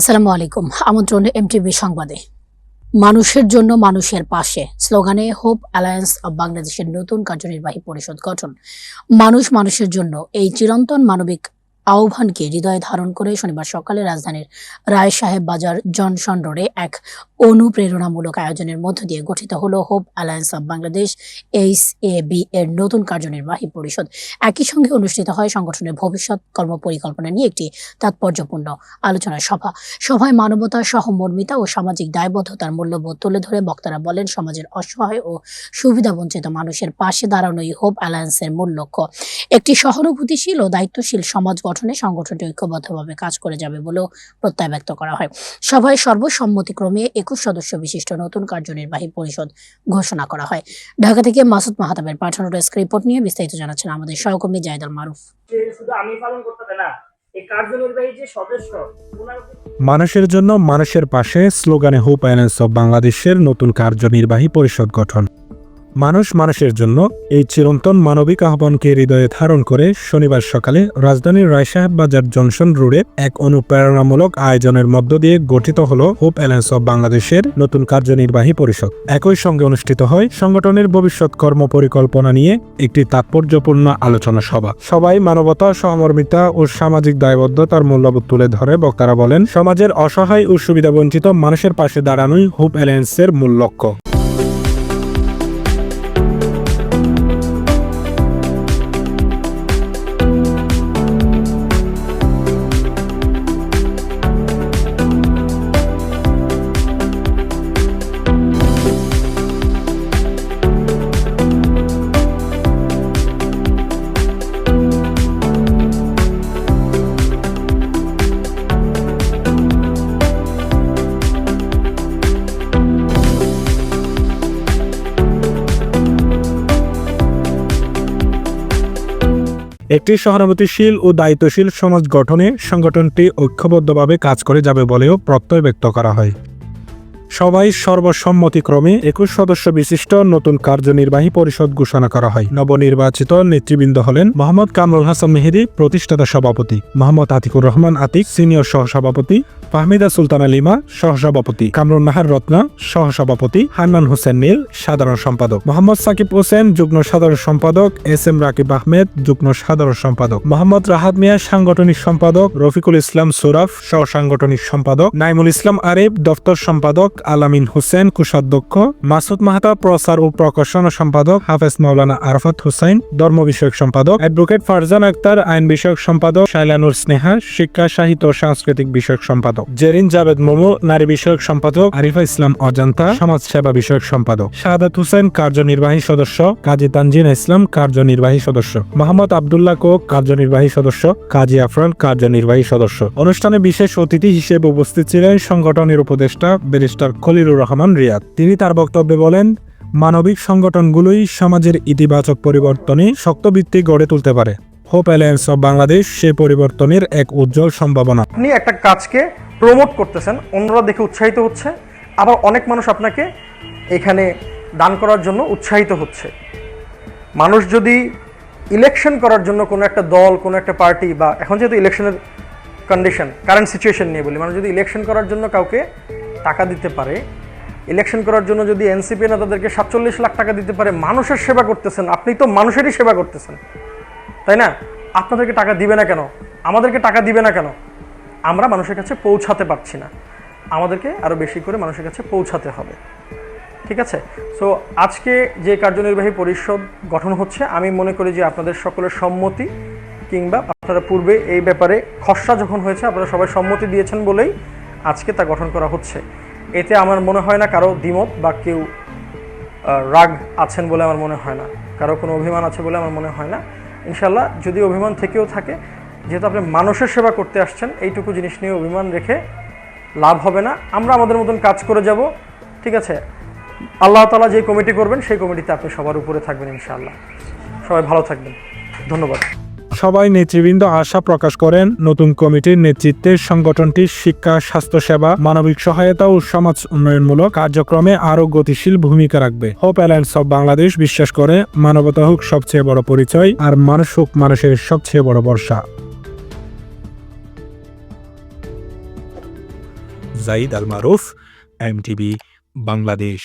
আসসালামু আলাইকুম। আমন্ত্রণ এমটিভি সংবাদে। মানুষের জন্য মানুষের পাশে। স্লোগানে হোপ অ্যালায়েন্স অব বাংলাদেশের নতুন কার্যনির্বাহী পরিষদ গঠন। মানুষ মানুষের জন্য এই চিরন্তন মানবিক আহ্বানকে হৃদয়ে ধারণ করে শনিবার সকালে রাজধানীর রায় সাহেব বাজার জনসন রোডে এক অনুপ্রেরণামূলক আয়োজনের মধ্য দিয়ে গঠিত হলো hope alliance of Bangladesh, H A B এর নতুন কার্যনির্বাহী পরিষদ। একই সঙ্গে অনুষ্ঠিত হয় সংগঠনের ভবিষ্যৎ কর্মপরিকল্পনা নিয়ে একটি তাৎপর্যপূর্ণ আলোচনা সভা। সভায় মানবতা, সহমর্মিতা ও সামাজিক দায়বদ্ধতার মূল্যবোধ তুলে ধরে বক্তারা বলেন, সমাজের অসহায় ও সুবিধাবঞ্চিত মানুষের পাশে দাঁড়ানোই হোপ অ্যালায়েন্সের মূল লক্ষ্য। একটি সহানুভূতিশীল ও দায়িত্বশীল সমাজ গঠনে সংগঠনটি ঐক্যবদ্ধভাবে কাজ করে যাবে বলেও প্রত্যয় ব্যক্ত করা হয়। সভায় সর্বসম্মতিক্রমে একুশ সদস্য বিশিষ্ট নতুন কার্যনির্বাহী পরিষদ ঘোষণা করা হয়। ঢাকা থেকে মাসুদ মাহাতাবের পাঠানো ডেস্ক রিপোর্ট নিয়ে বিস্তারিত জানাচ্ছেন আমাদের সহকর্মী জায়দাল মারুফ। শুধু আমি পালন করতে না এই কার্যনির্বাহী যে সদস্য ওনার মানুষের জন্য মানুষের পাশে স্লোগানে হোপ অ্যালায়েন্স অব বাংলাদেশের নতুন কার্যনির্বাহী পরিষদ গঠন। মানুষ মানুষের জন্য এই চিরন্তন মানবিক আহ্বানকে হৃদয়ে ধারণ করে শনিবার সকালে রাজধানীর রায়সাহেব বাজার জংশন রোডে এক অনুপ্রেরণামূলক আয়োজনের মধ্য দিয়ে গঠিত হল হোপ অ্যালায়েন্স অব বাংলাদেশের নতুন কার্যনির্বাহী পরিষদ। একই সঙ্গে অনুষ্ঠিত হয় সংগঠনের ভবিষ্যৎ কর্ম পরিকল্পনা নিয়ে একটি তাৎপর্যপূর্ণ আলোচনা সভা। সবাই মানবতা, সহমর্মিতা ও সামাজিক দায়বদ্ধতার মূল্যবোধ তুলে ধরে বক্তারা বলেন, সমাজের অসহায় ও সুবিধাবঞ্চিত মানুষের পাশে দাঁড়ানোই হোপ অ্যালায়েন্সের মূল লক্ষ্য। একটি সহানুভূতিশীল ও দায়িত্বশীল সমাজ গঠনে সংগঠনটি ঐক্যবদ্ধভাবে কাজ করে যাবে বলেও প্রত্যয় ব্যক্ত করা হয়। সবাই সর্বসম্মতিক্রমে একুশ সদস্য বিশিষ্ট নতুন কার্যনির্বাহী পরিষদ ঘোষণা করা হয়। নবনির্বাচিত নেতৃবৃন্দ হলেন মোহাম্মদ কামরুল হাসান মেহেদি, প্রতিষ্ঠাতা সভাপতি, মোহাম্মদ আতিকুর রহমান আতিক, সিনিয়র সহসভাপতি, ফাহমিদা সুলতানা লিমা, সহসভাপতি কামরুন নাহার রত্না, সহসভাপতি, হান্নান হোসেন নীল, সাধারণ সম্পাদক। মোহাম্মদ সাকিব হোসেন, যুগ্ম সাধারণ সম্পাদক, এস এম রাকিব আহমেদ, যুগ্ম সাধারণ সম্পাদক। মোহাম্মদ রাহাত মিয়া, সাংগঠনিক সম্পাদক, রফিকুল ইসলাম সুরাফ সহ সাংগঠনিক সম্পাদক। নাইমুল ইসলাম আরিফ, দফতর সম্পাদক আলামিন হোসেন, কোষাধ্যক্ষ, মাসুদ মাহাতা প্রচার ও প্রকাশন সম্পাদক হাফেজ মাওলানা আরফাত হুসাইন ধর্ম বিষয়ক সম্পাদক অ্যাডভোকেট ফারজান আক্তার, আইন বিষয়ক সম্পাদক শাইলানুর স্নেহা, শিক্ষা, সাহিত্য সাংস্কৃতিক বিষয়ক সম্পাদক জেরিন জাভেদ মোমো, নারী বিষয়ক সম্পাদক আরিফা ইসলাম অজান্তা সমাজ সেবা বিষয়ক সম্পাদক শাহাদাত হুসেন, কার্যনির্বাহী সদস্য কাজী তানজিন ইসলাম, কার্যনির্বাহী সদস্য মোহাম্মদ আবদুল্লাহ কোক, কার্যনির্বাহী সদস্য কাজী আফরান, কার্যনির্বাহী সদস্য অনুষ্ঠানে বিশেষ অতিথি হিসেবে উপস্থিত ছিলেন সংগঠনের উপদেষ্টা, ব্যারিস্টার খলিলুর রহমান রিয়াদ। তিনি তার বক্তব্যে বলেন, মানবিক সংগঠনগুলোই সমাজের ইতিবাচক পরিবর্তনে শক্তভিত্তি গড়ে তুলতে পারে। হোপ অ্যালায়েন্স অব বাংলাদেশ সে পরিবর্তনের এক উজ্জ্বল সম্ভাবনা। আপনি একটা কাজকে প্রমোট করতেছেন, অন্যরা দেখে উৎসাহিত হচ্ছে, আবার অনেক মানুষ আপনাকে এখানে দান করার জন্য উৎসাহিত হচ্ছে। মানুষ যদি ইলেকশন করার জন্য কোনো একটা দল, কোনো একটা পার্টি বা এখন যেহেতু ইলেকশনের কন্ডিশন কারেন্ট সিচুয়েশন নিয়ে বলি, মানুষ যদি ইলেকশন করার জন্য কাউকে টাকা দিতে পারে। ইলেকশন করার জন্য যদি এনসিপি না তাদেরকে সাতচল্লিশ লাখ টাকা দিতে পারে, মানুষের সেবা করতেছেন। আপনি তো মানুষেরই সেবা করতেছেন। তাই না? আপনাদেরকে টাকা দিবে না কেন? আমাদেরকে টাকা দিবে না কেন? আমরা মানুষের কাছে পৌঁছাতে পারছি না। আমাদেরকে আরও বেশি করে মানুষের কাছে পৌঁছাতে হবে। ঠিক আছে? সো আজকে যে কার্যনির্বাহী পরিষদ গঠন হচ্ছে, আমি মনে করি যে আপনাদের সকলের সম্মতি কিংবা আপনারা পূর্বে এই ব্যাপারে খসড়া যখন হয়েছে, আপনারা সবাই সম্মতি দিয়েছেন বলেই আজকে তা গঠন করা হচ্ছে। এতে আমার মনে হয় না কারও দ্বিমত বা কেউ রাগ আছেন বলে আমার মনে হয় না। কারও কোনো অভিমান আছে বলে আমার মনে হয় না। ইনশাল্লাহ যদি অভিমান থেকেও থাকে, যেহেতু আপনি মানুষের সেবা করতে আসছেন, এইটুকু জিনিস নিয়ে অভিমান রেখে লাভ হবে না। আমরা আমাদের মতন কাজ করে যাব, ঠিক আছে? আল্লাহ তালা যে কমিটি করবেন, সেই কমিটিতে আপনি সবার উপরে থাকবেন ইনশাআল্লাহ। সবাই ভালো থাকবেন। ধন্যবাদ। সবাই নেতৃবৃন্দ আশা প্রকাশ করেন। নতুন কমিটির নেতৃত্বে সংগঠনটি শিক্ষা, স্বাস্থ্যসেবা, মানবিক সহায়তা ও সমাজ উন্নয়নমূলক কার্যক্রমে আরও গতিশীল ভূমিকা রাখবে। হোপ অ্যালায়েন্স অব বাংলাদেশ বিশ্বাস করে, মানবতা হোক সবচেয়ে বড় পরিচয় আর মানুষ হোক মানুষের সবচেয়ে বড় বর্ষা জাইদ আল মারুফ এমটিভি বাংলাদেশ।